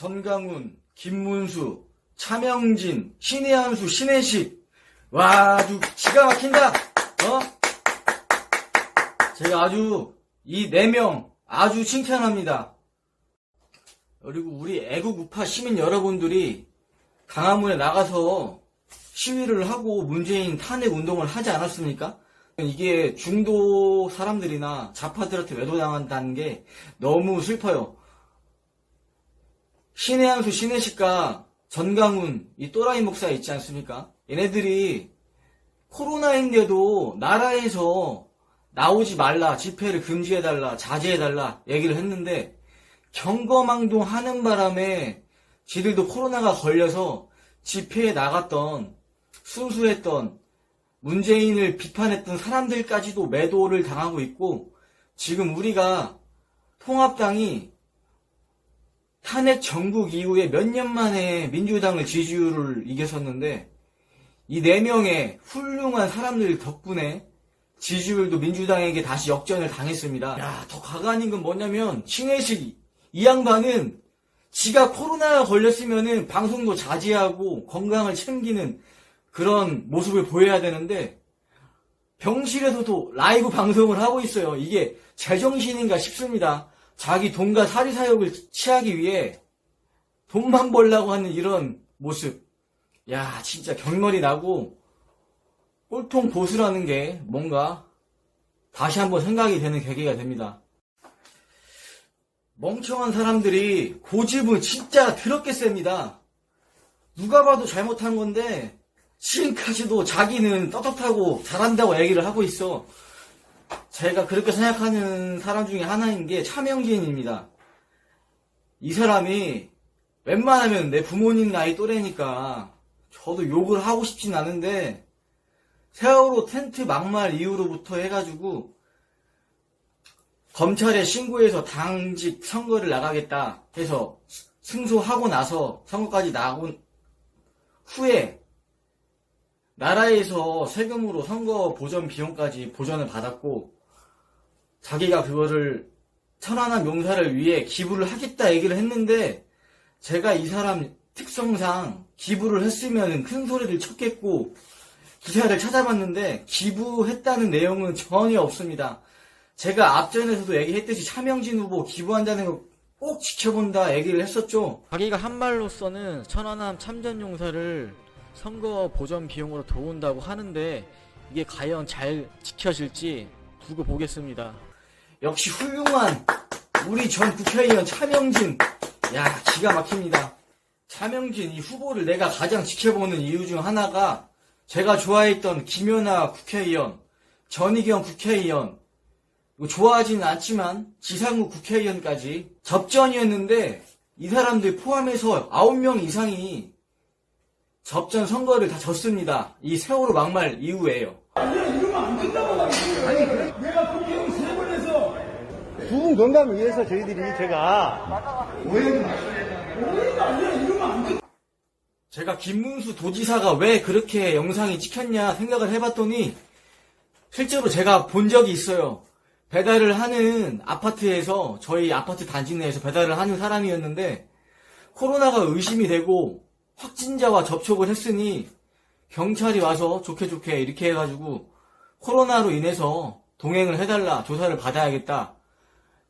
전강훈, 김문수, 차명진, 신혜한수, 신혜식. 와, 아주 기가 막힌다! 어? 제가 아주, 이 네 명 아주 칭찬합니다. 그리고 우리 애국 우파 시민 여러분들이 강화문에 나가서 시위를 하고 문재인 탄핵 운동을 하지 않았습니까? 이게 중도 사람들이나 좌파들한테 외도당한다는 게 너무 슬퍼요. 신의 한수 신혜식과 전강훈 이 또라이 목사 있지 않습니까? 얘네들이 코로나인데도 나라에서 나오지 말라 집회를 금지해달라 자제해달라 얘기를 했는데 경거망동 하는 바람에 지들도 코로나가 걸려서 집회에 나갔던 순수했던 문재인을 비판했던 사람들까지도 매도를 당하고 있고 지금 우리가 통합당이 탄핵 전국 이후에 몇 년 만에 민주당을 지지율을 이겼었는데 이 네 명의 훌륭한 사람들 덕분에 지지율도 민주당에게 다시 역전을 당했습니다. 야, 더 가관인 건 뭐냐면 신혜식 이 양반은 지가 코로나 걸렸으면은 방송도 자제하고 건강을 챙기는 그런 모습을 보여야 되는데 병실에서도 라이브 방송을 하고 있어요. 이게 제정신인가 싶습니다. 자기 돈과 사리 사욕을 취하기 위해 돈만 벌라고 하는 이런 모습. 야, 진짜 경멸이 나고 꼴통 보수라는 게 뭔가 다시 한번 생각이 되는 계기가 됩니다. 멍청한 사람들이 고집은 진짜 더럽게 셉니다. 누가 봐도 잘못한 건데 지금까지도 자기는 떳떳하고 잘한다고 얘기를 하고 있어. 제가 그렇게 생각하는 사람 중에 하나인 게 차명진입니다. 이 사람이 웬만하면 내 부모님 나이 또래니까 저도 욕을 하고 싶진 않은데 세월호 텐트 막말 이후로부터 해가지고 검찰에 신고해서 당직 선거를 나가겠다 해서 승소하고 나서 선거까지 나온 후에 나라에서 세금으로 선거 보전 비용까지 보전을 받았고 자기가 그거를 천안함 용사를 위해 기부를 하겠다 얘기를 했는데 제가 이 사람 특성상 기부를 했으면 큰 소리를 쳤겠고 기사를 찾아봤는데 기부했다는 내용은 전혀 없습니다. 제가 앞전에서도 얘기했듯이 차명진 후보 기부한다는 거 꼭 지켜본다 얘기를 했었죠. 자기가 한 말로서는 천안함 참전 용사를 선거 보전 비용으로 도운다고 하는데 이게 과연 잘 지켜질지 두고 보겠습니다. 역시 훌륭한 우리 전 국회의원 차명진 야 기가 막힙니다. 차명진 이 후보를 내가 가장 지켜보는 이유 중 하나가 제가 좋아했던 김연아 국회의원, 전희경 국회의원, 그리고 좋아하지는 않지만 지상우 국회의원까지 접전이었는데 이 사람들 포함해서 9명 이상이 접전 선거를 다 졌습니다. 이 세월호 막말 이후에요. 부분 건강을 위해서 저희들이 제가 제가 김문수 도지사가 왜 그렇게 영상이 찍혔냐 생각을 해봤더니 실제로 제가 본 적이 있어요. 배달을 하는 아파트에서 저희 아파트 단지 내에서 배달을 하는 사람이었는데 코로나가 의심이 되고 확진자와 접촉을 했으니 경찰이 와서 좋게 좋게 이렇게 해가지고 코로나로 인해서 동행을 해달라 조사를 받아야겠다.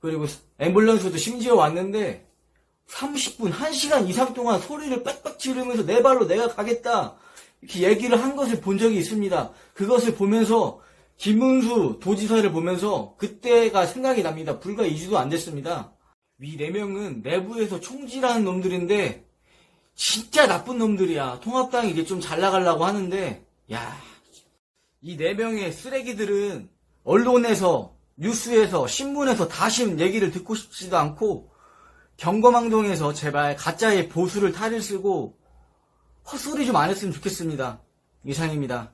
그리고 앰뷸런스도 심지어 왔는데 30분, 1시간 이상 동안 소리를 빽빽 지르면서 내 발로 내가 가겠다. 이렇게 얘기를 한 것을 본 적이 있습니다. 그것을 보면서 김문수 도지사를 보면서 그때가 생각이 납니다. 불과 2주도 안 됐습니다. 위 4명은 내부에서 총질하는 놈들인데 진짜 나쁜 놈들이야. 통합당이 이제 좀 잘 나가려고 하는데 야, 이 4명의 쓰레기들은 언론에서 뉴스에서 신문에서 다시 얘기를 듣고 싶지도 않고 경거망동에서 제발 가짜의 보수를 탈을 쓰고 헛소리 좀 안 했으면 좋겠습니다. 이상입니다.